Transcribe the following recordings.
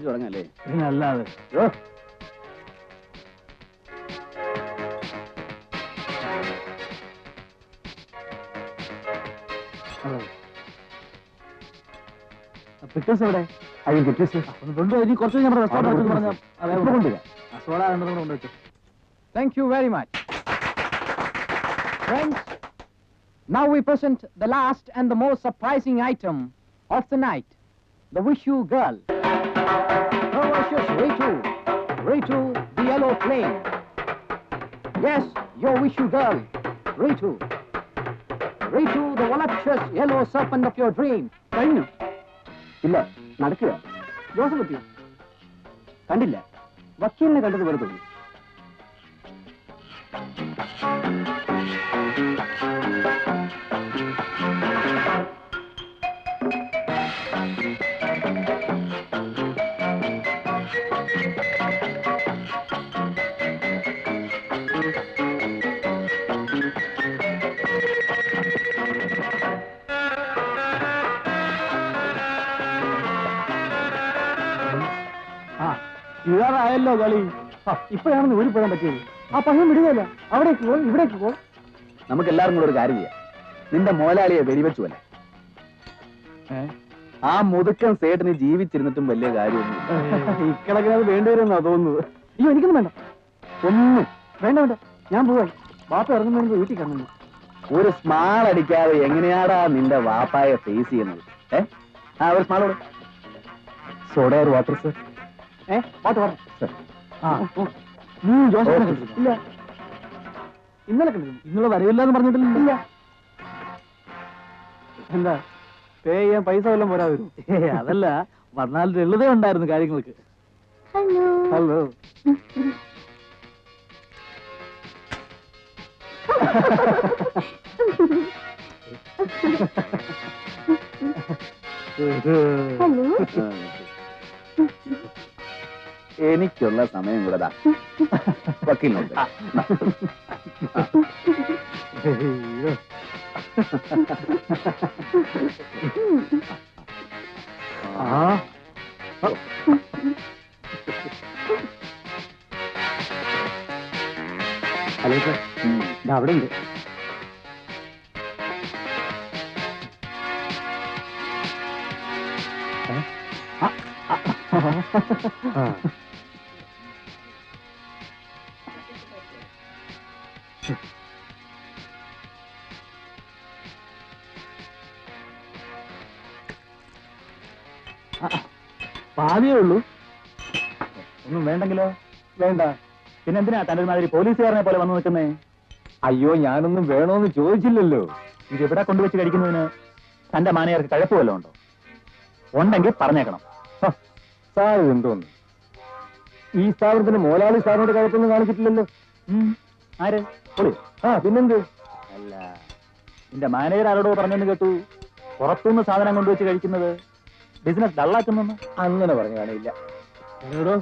ആഘോഷിച്ച് തുടങ്ങല്ലേ? അല്ലാതെ പിക്ചേഴ്സ് എവിടെ? അയ്യോ പിറ്റേസ് ഒന്ന് കൊണ്ടുപോയി ഇനി കുറച്ച് നമ്മുടെ റെസ്റ്റോറന്റ് ആ, പറഞ്ഞാൽ അതെ ഇപ്പൊ കൊണ്ടുവരാം. ആ സോഡ രണ്ടെണ്ണം കൂടെ കൊണ്ടുവച്ചു thank you very much Friends, now we present the last and the most surprising item of the night, the Wish You Girl. Ritu, the yellow flame. Yes, your Wish You Girl, Ritu. Ritu, the voluptuous yellow serpent of your dream. കഴിഞ്ഞു ഇല്ല നടക്കുക Joseph എത്തിയോ കണ്ടില്ല വക്കീലിനെ കണ്ടത് പോലെ ഇതാറായല്ലോ കളി. ഇപ്പോഴാണെന്ന് ഊരിപ്പോഴാൻ പറ്റിയത്. ആ പയ്യൻ വിടുകയല്ല. അവിടേക്ക് പോ ഇവിടേക്ക് പോ. നമുക്ക് എല്ലാവരും കൂടെ ഒരു കാര്യം ചെയ്യാം. നിന്റെ മോലാളിയെ വെടിവെച്ചു അല്ലേ? ആ മുതുക്കൻ സേട്ടിന് ജീവിച്ചിരുന്നിട്ടും വലിയ കാര്യമൊന്നും ഇക്കണക്കിന് അത് വേണ്ടിവരുമെന്നാ തോന്നുന്നത്. അയ്യോ എനിക്കൊന്നും വേണ്ട. ഒന്നും. വേണ്ട വേണ്ട. ഞാൻ പോവായി വാപ്പ ഇറങ്ങുന്നതിന് വീട്ടിൽ കിടന്നു ഒരു സ്മാൾ അടിക്കാതെ എങ്ങനെയാടാ നിന്റെ വാപ്പായെ ഫേസ് ചെയ്യുന്നത്? ഏ? ആ ഒരു സ്മാളോട് സോഡ ഒരു വാട്ടർ സർ ഏ? വാട്ടർ പാട്ട് ഇല്ല. ഇന്നലെ കണ്ടിരുന്നു. ഇന്നലെ വരവില്ല എന്ന് പറഞ്ഞിട്ടില്ല എന്താ പേ ചെയ്യാൻ പൈസ വല്ലതും പോരാ വരും? അതല്ല. വന്നാൽ ലളിത ഉണ്ടായിരുന്നു കാര്യങ്ങൾക്ക്. ഹലോ. ഹലോ. ഹലോ. എനിക്കുള്ള സമയം കൂടെ ആ. Hello sir. ഇത് അവിടെ ഉണ്ട്? ആ, പാതിയേ ഉള്ളൂ. ഒന്നും വേണ്ടെങ്കിലോ? വേണ്ട. പിന്നെ എന്തിനാ തന്റെ മാതിരി പോലീസുകാരനെ പോലെ വന്നു നിൽക്കുന്നേ? അയ്യോ ഞാനൊന്നും വേണോന്ന് ചോദിച്ചില്ലല്ലോ. ഇത് എവിടെ കൊണ്ടുവച്ച് കഴിക്കുന്നതിന്? തന്റെ മാനേജർക്ക് കഴപ്പ് വല്ലതും ഉണ്ടോ? ഉണ്ടെങ്കിൽ പറഞ്ഞേക്കണം. സാർ എന്തോന്ന്? ഈ സ്ഥാപനത്തിന് മോലാളി സാറിനോട് കഴപ്പൊന്നും കാണിച്ചിട്ടില്ലല്ലോ. ആര്? ആ പിന്നെന്ത്? അല്ല നിന്റെ മാനേജർ ആരോടോ പറഞ്ഞെന്ന് കേട്ടു. പുറത്തുനിന്ന് സാധനം കൊണ്ടുവച്ച് കഴിക്കുന്നത് ബിസിനസ് ഡള്ളാക്കുന്നു അങ്ങനെ പറഞ്ഞു കാണില്ല. എന്നോടോ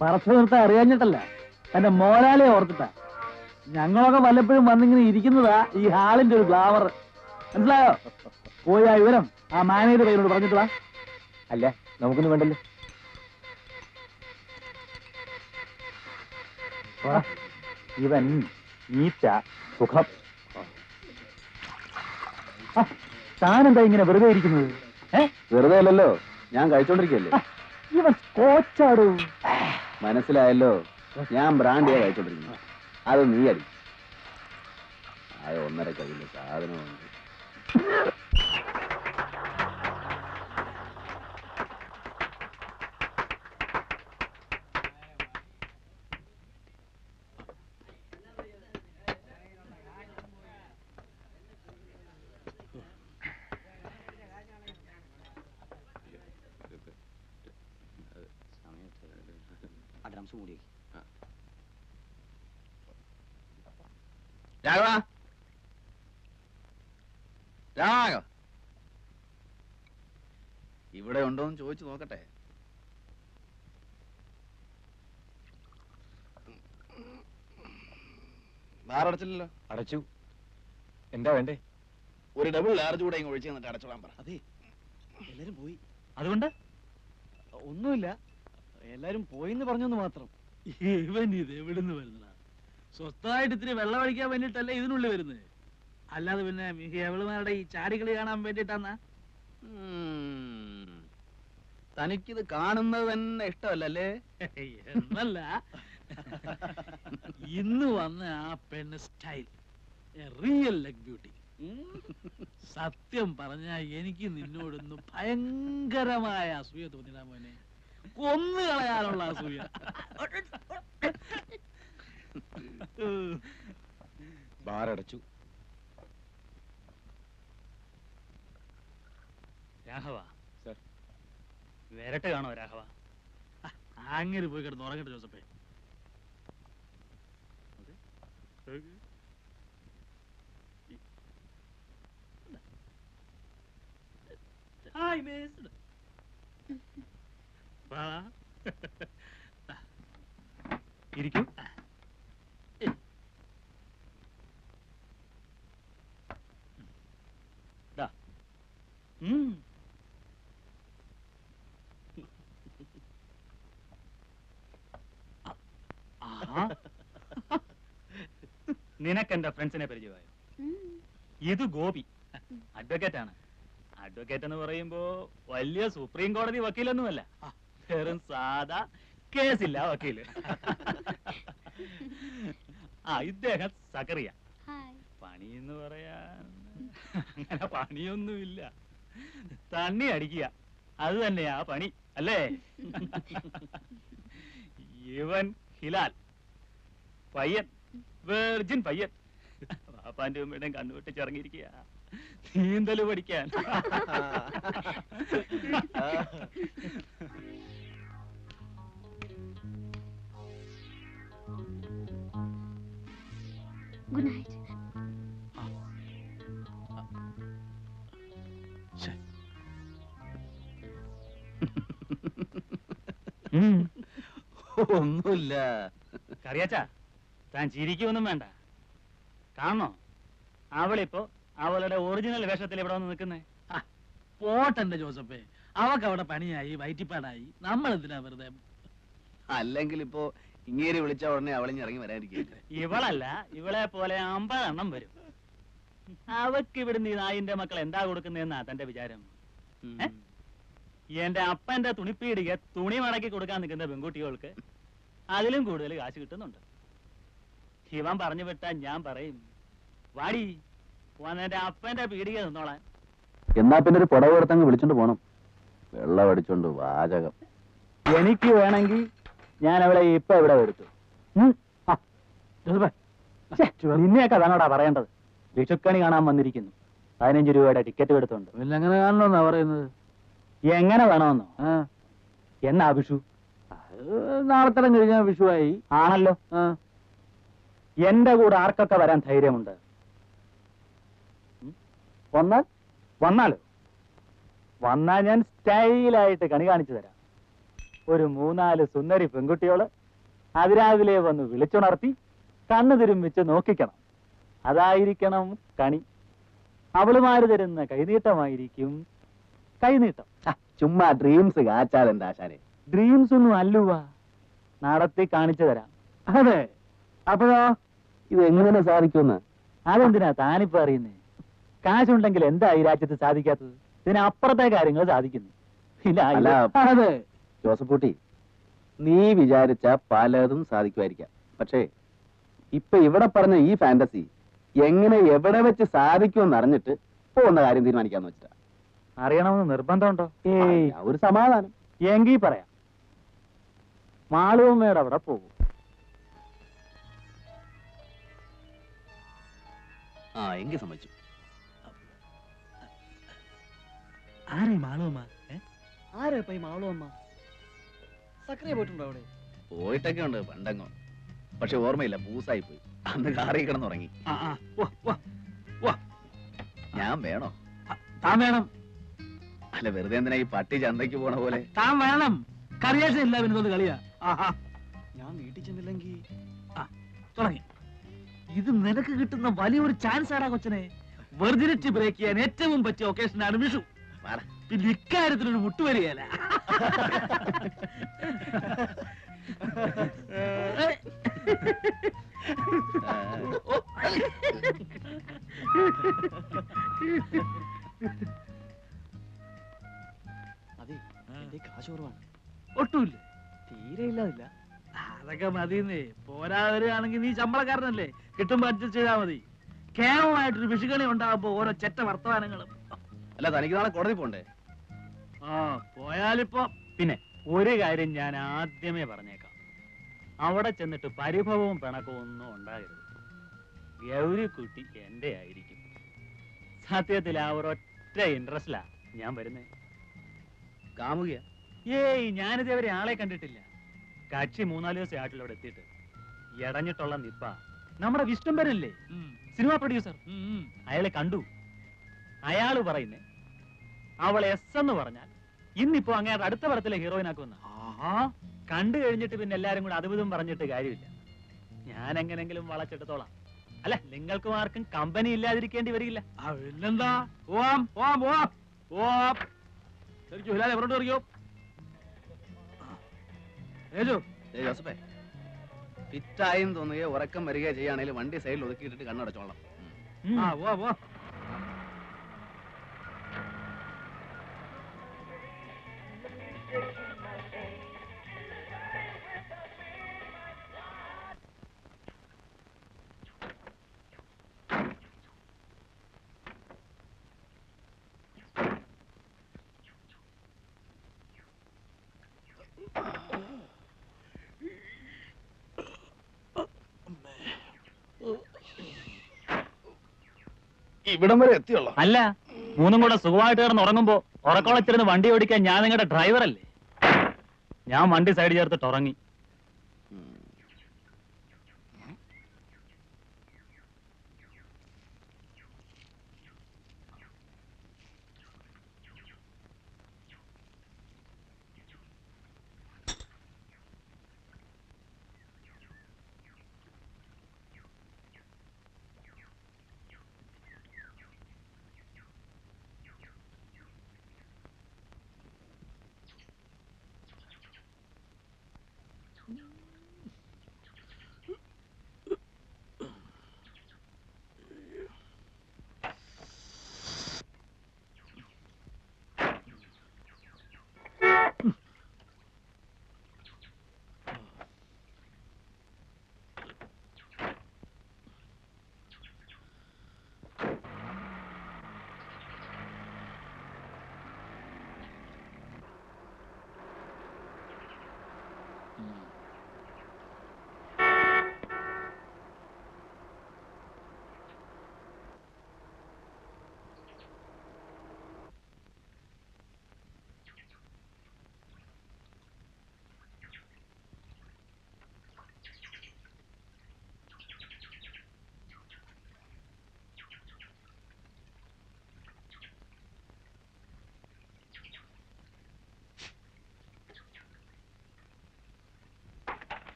പറച്ചു നിർത്താൻ അറിയാഞ്ഞിട്ടല്ല. എന്റെ മോലാലെ ഓർത്തിട്ടാ. ഞങ്ങളൊക്കെ വല്ലപ്പോഴും വന്നിങ്ങനെ ഇരിക്കുന്നതാ ഈ ഹാളിന്റെ ഒരു ഗ്ലാമർ മനസ്സിലായോ? പോയി ആ വിവരം ആ മാനേജർ കയ്യിലോട് പറഞ്ഞിട്ടുള്ള അല്ല നമുക്കൊന്നും വേണ്ടല്ലോ. ഇവൻ നീറ്റ സുഖം. താനെന്താ ഇങ്ങനെ വെറുതെ ഇരിക്കുന്നത്? വെറുതെ അല്ലല്ലോ ഞാൻ കഴിച്ചോണ്ടിരിക്കല്ലേ? ഇവൻ കോച്ചാടൂ. മനസ്സിലായല്ലോ ഞാൻ ബ്രാൻഡിയാ കഴിച്ചോണ്ടിരിക്കുന്നു അത് നീ അടി. ആയ ഒന്നര കഴിഞ്ഞ സാധനമുണ്ട്. രാഘവ? രാഘവ? ഇവിടെ ഉണ്ടോന്ന് ചോദിച്ചു നോക്കട്ടെ. ബാറടച്ചില്ലല്ലോ അടച്ചു. എന്താ വേണ്ടേ? ഒരു ഡബിൾ ലാർജ് കൂടെ ഇങ്ങ് ഒഴിച്ചു തന്നിട്ട് അടച്ചോളാൻ പറ. അതെ. എല്ലാരും പോയി. അതുകൊണ്ട്? ഒന്നുമില്ല. എല്ലാരും പോയിന്ന് പറഞ്ഞെന്ന് മാത്രം. ഇവൻ ഇത് എവിടുന്ന് വരുന്നതാ സ്വസ്ഥമായിട്ട് ഇത്തിരി വെള്ളം അടിക്കാൻ വേണ്ടിട്ടല്ലേ ഇതിനുള്ളിൽ വരുന്നത് അല്ലാതെ പിന്നെ എവളുമാരുടെ ഈ ചാടികളി കാണാൻ വേണ്ടിട്ടാന്നാ. തനിക്കിത് കാണുന്നത് തന്നെ ഇഷ്ടമല്ലല്ലേ? എന്നല്ല. ഇന്ന് വന്ന ആ പെണ്ണ് സ്റ്റൈൽ. Real leg beauty. സത്യം പറഞ്ഞ എനിക്ക് നിന്നോടൊന്ന് ഭയങ്കരമായ അസൂയ തോന്നിടാ മോനെ. കൊന്നു കളയാനുള്ള അസൂയ. ബാറടച്ചു. രാഘവ. സർ. വരട്ടെ കാണോ രാഘവ? അങ്ങനെ പോയി കിടന്ന് ഉറങ്ങട്ടെ ജോസഫേ. ഹായ് മിസ് വാ. ഇരിക്കൂ. ദാ. ഉം. ആഹാ. നിനക്ക് എന്റെ ഫ്രണ്ട്സിനെ പരിചയമായോ? ഇത് ഗോപി. അഡ്വക്കേറ്റ് ആണ്. അഡ്വക്കേറ്റ് എന്ന് പറയുമ്പോ വലിയ സുപ്രീം കോടതി വക്കീലൊന്നുമല്ല. വെറും സാധാ കേസില്ല വക്കീൽ. ആ ഇദ്ദേഹം സക്കറിയ പണി എന്ന് പറയാ അങ്ങനെ പണിയൊന്നുമില്ല. തണ്ണി അടിക്കുക. അത് തന്നെയാ പണി അല്ലേ? ഇവൻ ഹിലാൽ. പയ്യൻ. വെർജിൻ പയ്യൻ. പാപ്പാന്റെ ഉമ്മയുടെയും കണ്ണുവിട്ട് ചിറങ്ങിയിരിക്കുക നീന്തൽ പഠിക്കാൻ. ഗുഡ് നൈറ്റ് ഒന്നുമില്ല. കറിയാച്ചാ താൻ ചിരിക്കൊന്നും വേണ്ട. കാണോ അവളിപ്പോ അവളുടെ ഒറിജിനൽ വേഷത്തിൽ ഇവിടെ വന്ന് നിൽക്കുന്നേ. പോട്ടെന്റെ ജോസഫേ. അവക്ക് അവിടെ പണിയായി വയറ്റിപ്പാടായി. നമ്മൾ എന്തിനാ വെറുതെ? അല്ലെങ്കിൽ ഇപ്പോ ഇങ്ങേരി വിളിച്ച ഉടനെ അവളിഞ്ഞ് ഇറങ്ങി വരാതിരിക്കും ഇവളല്ല ഇവളെ പോലെ അമ്പതെണ്ണം വരും. അവക്ക് ഇവിടുന്ന് ഈ നായിന്റെ മക്കൾ എന്താ കൊടുക്കുന്നതെന്നാ തന്റെ വിചാരം? എന്റെ അപ്പന്റെ തുണിപ്പീടിക തുണി മടക്കി കൊടുക്കാൻ നിൽക്കുന്ന പെൺകുട്ടികൾക്ക് അതിലും കൂടുതൽ കാശ് കിട്ടുന്നുണ്ട്. ശിവൻ പറഞ്ഞു വിട്ടാ ഞാൻ പറയും വാടി അപ്പന്റെ പീടിക നിന്നോളാൻ. എന്നാ പിന്നെ ഒരു പുടവ് എടുത്തങ്ങ് വിളിച്ചോണ്ട് പോണം. വെള്ളം അടിച്ചോണ്ട് വാചകം. എനിക്ക് വേണമെങ്കിൽ ഞാൻ അവളെ ഇപ്പൊ ഇവിടെ എടുത്തു നിന്നെയൊക്കെ അതാണോടാ പറയേണ്ടത്? വിഷുക്കണി കാണാൻ വന്നിരിക്കുന്നു. പതിനഞ്ച് രൂപയുടെ ടിക്കറ്റ് എടുത്തോണ്ട്. എങ്ങനെ കാണണമെന്നാ പറയുന്നത്? എങ്ങനെ വേണമെന്നോ? ആ. എന്നാ വിഷു? നാളത്തരം കഴിഞ്ഞ കഴിഞ്ഞാൽ വിഷുവായി. ആണല്ലോ. എന്റെ കൂടെ ആർക്കൊക്കെ വരാൻ ധൈര്യമുണ്ട്? വന്നാൽ വന്നാലോ. വന്നാൽ ഞാൻ സ്റ്റൈലായിട്ട് കണി കാണിച്ചു തരാം. ഒരു മൂന്നാൽ സുന്ദരി പെൺകുട്ടിയോൾ അതിരാവിലെ വന്ന് വിളിച്ചുണർത്തി കണ്ണു തിരുമ്പിച്ച് നോക്കിക്കണം. അതായിരിക്കണം കണി. അവളുമാര് തരുന്ന കൈനീട്ടമായിരിക്കും കൈനീട്ടം. ചുമ്മാ ഡ്രീംസ് കാച്ചാലെന്താ ഡ്രീംസ് ഒന്നും അല്ലുവാ. നടത്തി കാണിച്ചു തരാം. അതെ. അപ്പോഴോ? ഇത് എങ്ങനെ സാധിക്കുമെന്ന് അതെന്തിനാ താനിപ്പോ അറിയുന്നേ? കാശുണ്ടെങ്കിൽ എന്താ ഈ രാജ്യത്ത് സാധിക്കാത്തത്? ഇതിനപ്പുറത്തെ കാര്യങ്ങൾ സാധിക്കുന്നു. ഇല്ല അതെ. ജോസഫ് കുട്ടി നീ വിചാരിച്ച പലതും സാധിക്കുമായിരിക്കാം. പക്ഷേ ഇപ്പൊ ഇവിടെ പറഞ്ഞ ഈ ഫാന്റസി എങ്ങനെ എവിടെ വെച്ച് സാധിക്കുമെന്ന് അറിഞ്ഞിട്ട് പോകുന്ന കാര്യം തീരുമാനിക്കാന്ന് വെച്ചിട്ടാ. അറിയണമെന്ന് നിർബന്ധമുണ്ടോ? ഏയ് ഒരു സമാധാനം. എങ്കി പറയാം. മാളുവമ്മയുടെ അവിടെ പോകും ആ എങ്കിൽ സമ്മതിച്ചു. ആരെ മാളുവമ്മ ആരാ ഈ മാളുവമ്മ സക്രിയ പോയിട്ടുണ്ടോ അവിടെ? പോയിട്ടൊക്കെ ഉണ്ട് പണ്ടങ്ങോ. പക്ഷെ ഓർമ്മയില്ല പൂസായി പോയി. അന്ന് കാറി കിടന്നുറങ്ങി. ഞാൻ വേണോ? താൻ വേണം. അല്ല വെറുതെ എന്തിനാ ഈ പട്ടി ചന്തയ്ക്ക് പോണ പോലെ? താൻ വേണം. കറിയാശ ഇല്ല പിന്നെ കളിയാ. ആഹാ. ഞാൻ വീട്ടിൽ ചെന്നില്ലെങ്കിൽ തുടങ്ങി. ഇത് നിനക്ക് കിട്ടുന്ന വലിയൊരു ചാൻസ് ആടാ കൊച്ചനെ. വെർജിനിറ്റി ബ്രേക്ക് ചെയ്യാൻ ഏറ്റവും പറ്റിയ ഒക്കേഷനാണ് വിഷു. വാടാ. ഇക്കാര്യത്തിനൊരു ഇക്കാര്യത്തിലൊരു മുട്ടുവരികയല്ല അതെ എന്റെ കാശ് കുറവാണ്. ഒട്ടുമില്ല. തീരെ ഇല്ലാതില്ല. അതൊക്കെ മതിയെന്നേ. പോരാ വരികയാണെങ്കിൽ നീ ശമ്പളക്കാരനല്ലേ? കിട്ടുമ്പോ അഡ്ജസ്റ്റ് ചെയ്താൽ മതി. കേവലമായിട്ടൊരു വിഷുകണി ഉണ്ടാകുമ്പോ ഓരോ ചെറ്റ വർത്തമാനങ്ങളും. അല്ല തനിക്ക് നാളെ കോടതി പോണ്ടേ? ആ പോയാലിപ്പോ പിന്നെ ഒരു കാര്യം ഞാൻ ആദ്യമേ പറഞ്ഞേക്കാം. അവിടെ ചെന്നിട്ട് പരിഭവവും പിണക്കവും ഒന്നും ഉണ്ടാകരുത്. ഗൗരിക്കുട്ടി എന്റെ ആയിരിക്കും. സത്യത്തിൽ ആ ഒരൊറ്റ ഇൻട്രസ്റ്റിലാ ഞാൻ വരുന്നേ. കാമുകിയ? ഏയ് ഞാനിതേവരെ ആളെ കണ്ടിട്ടില്ല. കക്ഷി മൂന്നാൽ ദിവസം ആയിട്ടില്ല അവിടെ എത്തിയിട്ട്. എടഞ്ഞിട്ടുള്ള നിപ്പ. നമ്മുടെ വിഷ്ണുംബരല്ലേ സിനിമാ പ്രൊഡ്യൂസർ അയാളെ കണ്ടു. അയാൾ പറയുന്നേ അവൾ എസ് എന്ന് പറഞ്ഞാൽ ഇന്നിപ്പോ അങ്ങനെ അടുത്ത പടത്തിലെ ഹീറോയിൻ ആക്കുമെന്ന കണ്ടു കഴിഞ്ഞിട്ട് പിന്നെ എല്ലാരും കൂടെ അതുവിധം പറഞ്ഞിട്ട് കാര്യമില്ല. ഞാൻ എങ്ങനെങ്കിലും വളച്ചെടുത്തോളാം. അല്ല നിങ്ങൾക്കും ആർക്കും കമ്പനി ഇല്ലാതിരിക്കേണ്ടി വരില്ല. പിന്നെന്താ? പോവാം പോവാം പോവാം. പോവാം. ശരിക്കും ഹിലാലെ പുറത്തോട്ട് ഇറങ്ങിയോ? ഏജു ജോസഫേ ഫിറ്റായെന്ന് തോന്നുകയോ ഉറക്കം വരികയോ ചെയ്യുകയാണെങ്കിൽ വണ്ടി സൈഡിൽ ഒതുക്കിയിട്ടിട്ട് കണ്ണടച്ചോളാം ആ പോവാ പോവാ. ഇവിടം വരെ എത്തിയുള്ളൂ? അല്ല മൂന്നും കൂടെ സുഖമായിട്ട് കിടന്ന് ഉറങ്ങുമ്പോ ഉറക്കോളച്ചിരുന്ന് വണ്ടി ഓടിക്കാൻ ഞാൻ നിങ്ങളുടെ ഡ്രൈവറല്ലേ ഞാൻ വണ്ടി സൈഡ് ചേർത്തിട്ട് ഉറങ്ങി ഏ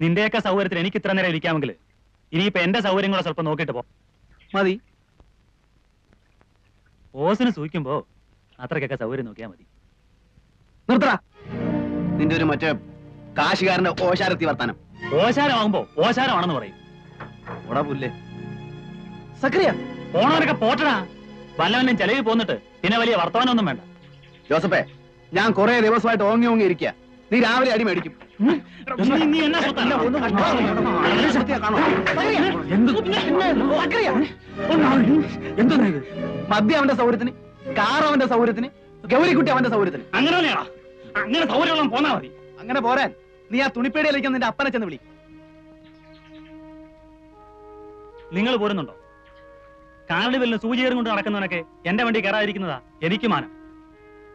നിന്റെയൊക്കെ സൗകര്യത്തിൽ എനിക്ക് ഇത്ര നേരം ഇരിക്കാമെങ്കിൽ ഇനിയിപ്പോ എന്റെ സൗകര്യം കൂടെ സ്വല്പം നോക്കിയിട്ട് പോ. മതി. ഓസിന് സൂഹിക്കുമ്പോ അത്രക്കൊക്കെ സൗകര്യം നോക്കിയാ മതി. നിർത്തടാ. നിന്റെ ഒരു മറ്റേ കാശുകാരന്റെ ഓശാരത്തി വർത്താനം. ഓശാരമാകുമ്പോ ഓശാരമാണെന്ന് പറയും. ഓടാ പുല്ലേ. സക്രിയ. പോണവരൊക്കെ പോട്ടടാ. വല്ലവനും ചെലവിൽ പോന്നിട്ട് പിന്നെ വലിയ വർത്തമാനമൊന്നും വേണ്ട. ജോസഫേ ഞാൻ കുറെ ദിവസമായിട്ട് ഓങ്ങി ഓങ്ങി ഇരിക്കുക നീ രാവിലെ അടി മേടിക്കും. നീ- നീ എന്നാ സ്വത്താണ്? മദ്യം അവന്റെ സൗകര്യത്തിന് കാർ അവന്റെ സൗകര്യത്തിന് ഗൗരിക്കുട്ടി അവന്റെ സൗകര്യത്തിന് അങ്ങനെ അങ്ങനെ സൗകര്യം പോന്നാ മതി. അങ്ങനെ പോരാൻ. നീ ആ തുണിപ്പേടിയിലേക്ക് നിന്റെ അപ്പനെ ചെന്ന് വിളി. നിങ്ങൾ പോരുന്നുണ്ടോ? കാർണിവലിന് സൂചിയേറും കൊണ്ട് നടക്കുന്നവനൊക്കെ എന്റെ വണ്ടി കയറാതിരിക്കുന്നതാ എനിക്ക് മാനം.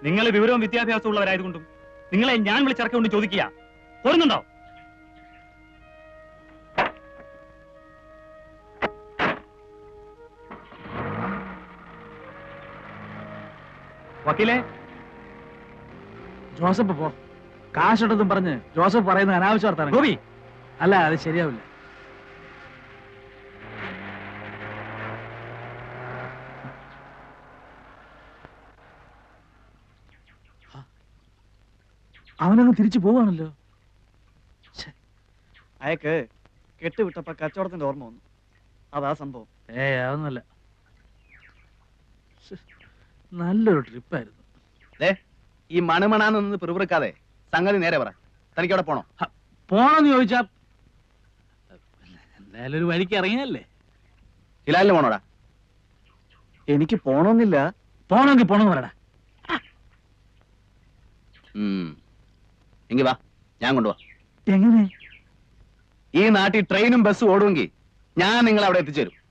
നിങ്ങൾ വിവരവും വിദ്യാഭ്യാസവും ഉള്ളവരായതുകൊണ്ടും നിങ്ങളെ ഞാൻ വിളിച്ചിറക്കൊണ്ട് ചോദിക്കുക. ഓടുന്നുണ്ടോ വക്കീലെ. ജോസഫ് പോ. കാശുണ്ടെന്നും പറഞ്ഞ് ജോസഫ് പറയുന്നത് അനാവശ്യ വർത്താനം. ഗോപി. അല്ല അത് ശരിയാവില്ല. അവനങ്ങ് തിരിച്ചു പോവാണല്ലോ. അയക്ക് കെട്ടുവിട്ടപ്പോ കച്ചവടത്തിന്റെ ഓർമ്മ വന്നു. അതാ സംഭവം. ഏ അതൊന്നുമല്ല. ശ്ശെ, നല്ലൊരു ട്രിപ്പായിരുന്നു. ഈ മണുമണാന്ന് പിറുപിറുക്കാതെ സംഗതി നേരെ പറ. തനിക്ക് അവിടെ പോണോ പോണെന്ന് ചോദിച്ചാ എന്തായാലും ഒരു വഴിക്ക് ഇറങ്ങിയല്ലേ? ഹിലാലിന് പോണോടാ? എനിക്ക് പോണമെന്നില്ല പോണമെങ്കിൽ പോണെന്ന് പറയടാ. എങ്കി വാ ഞാൻ കൊണ്ടുപോവാ എങ്ങനെ? ഈ നാട്ടിൽ ട്രെയിനും ബസ്സും ഓടുമെങ്കിൽ ഞാൻ നിങ്ങളെ അവിടെ എത്തിച്ചേരും.